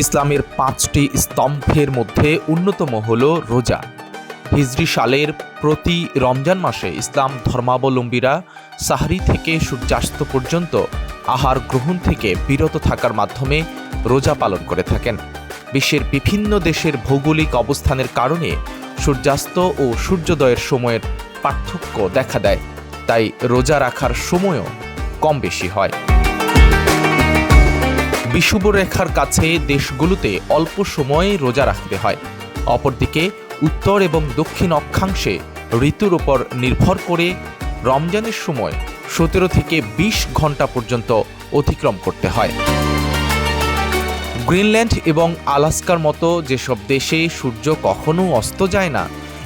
ইসলামের পাঁচটি স্তম্ভের মধ্যে অন্যতম হল রোজা। হিজরি সালের প্রতি রমজান মাসে ইসলাম ধর্মাবলম্বীরা সাহরি থেকে সূর্যাস্ত পর্যন্ত আহার গ্রহণ থেকে বিরত থাকার মাধ্যমে রোজা পালন করে থাকেন। বিশ্বের বিভিন্ন দেশের ভৌগোলিক অবস্থানের কারণে সূর্যাস্ত ও সূর্যোদয়ের সময়ের পার্থক্য দেখা দেয়, তাই রোজা রাখার সময়ও কম বেশি হয়। বিষুবরেখার কাছে দেশগুলোতে অল্প সময়ে রোজা রাখতে হয়। অপরদিকে উত্তর এবং দক্ষিণ অক্ষাংশে ঋতুর ওপর নির্ভর করে রমজানের সময় সতেরো থেকে ২০ ঘণ্টা পর্যন্ত অতিক্রম করতে হয়। গ্রিনল্যান্ড এবং আলাস্কার মতো যেসব দেশে সূর্য কখনো অস্ত যায় না,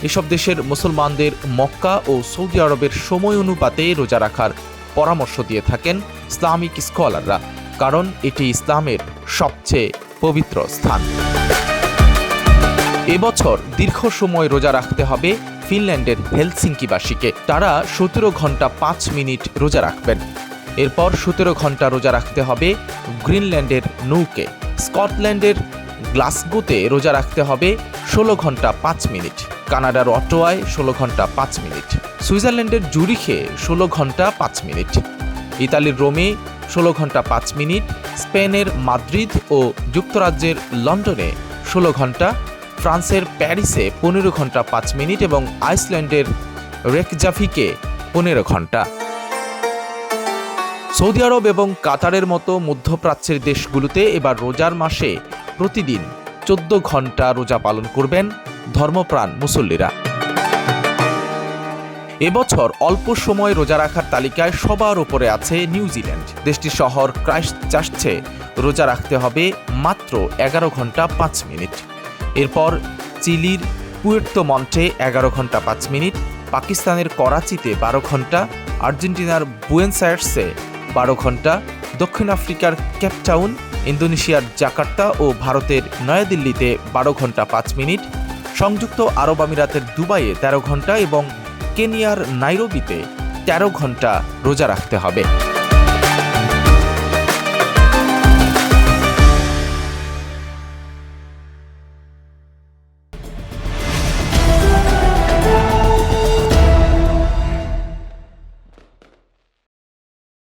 এসব দেশের মুসলমানদের মক্কা ও সৌদি আরবের সময় অনুপাতে রোজা রাখার পরামর্শ দিয়ে থাকেন ইসলামিক স্কলাররা। কারণ এটি ইসলামের সবচেয়ে পবিত্র স্থান। এবছর দীর্ঘ সময় রোজা রাখতে হবে ফিনল্যান্ডের হেলসিঙ্কিবাসীকে। তারা সতেরো ঘণ্টা পাঁচ মিনিট রোজা রাখবেন। এরপর সতেরো ঘণ্টা রোজা রাখতে হবে গ্রিনল্যান্ডের নৌকে। স্কটল্যান্ডের গ্লাসগোতে রোজা রাখতে হবে ষোলো ঘণ্টা পাঁচ মিনিট। কানাডার অটোয়ায় ষোলো ঘণ্টা পাঁচ মিনিট। সুইজারল্যান্ডের জুরিখে ষোলো ঘণ্টা পাঁচ মিনিট। ইতালির রোমে ষোলো ঘণ্টা পাঁচ মিনিট, স্পেনের মাদ্রিদ ও যুক্তরাজ্যের লন্ডনে ষোলো ঘণ্টা, ফ্রান্সের প্যারিসে পনেরো ঘণ্টা পাঁচ মিনিট এবং আইসল্যান্ডের রেকজাফিকে পনেরো ঘণ্টা। সৌদি আরব এবং কাতারের মতো মধ্যপ্রাচ্যের দেশগুলোতে এবার রোজার মাসে প্রতিদিন চোদ্দ ঘণ্টা রোজা পালন করবেন ধর্মপ্রাণ মুসল্লিরা। এবছর অল্প সময় রোজা রাখার তালিকায় সবার উপরে আছে নিউজিল্যান্ড দেশটির শহর ক্রাইস্ট চার্চে রোজা রাখতে হবে মাত্র এগারো ঘণ্টা পাঁচ মিনিট। এরপর চিলির পুয়ের্তো মন্টে এগারো ঘণ্টা পাঁচ মিনিট, পাকিস্তানের করাচিতে বারো ঘণ্টা, আর্জেন্টিনার বুয়েনসায়ার্সে বারো ঘণ্টা, দক্ষিণ আফ্রিকার কেপটাউন ইন্দোনেশিয়ার জাকার্তা ও ভারতের নয়াদিল্লিতে বারো ঘণ্টা পাঁচ মিনিট, সংযুক্ত আরব আমিরাতের দুবাইয়ে তেরো ঘণ্টা এবং কেনিয়ার নাইরোবিতে তেরো ঘণ্টা রোজা রাখতে হবে।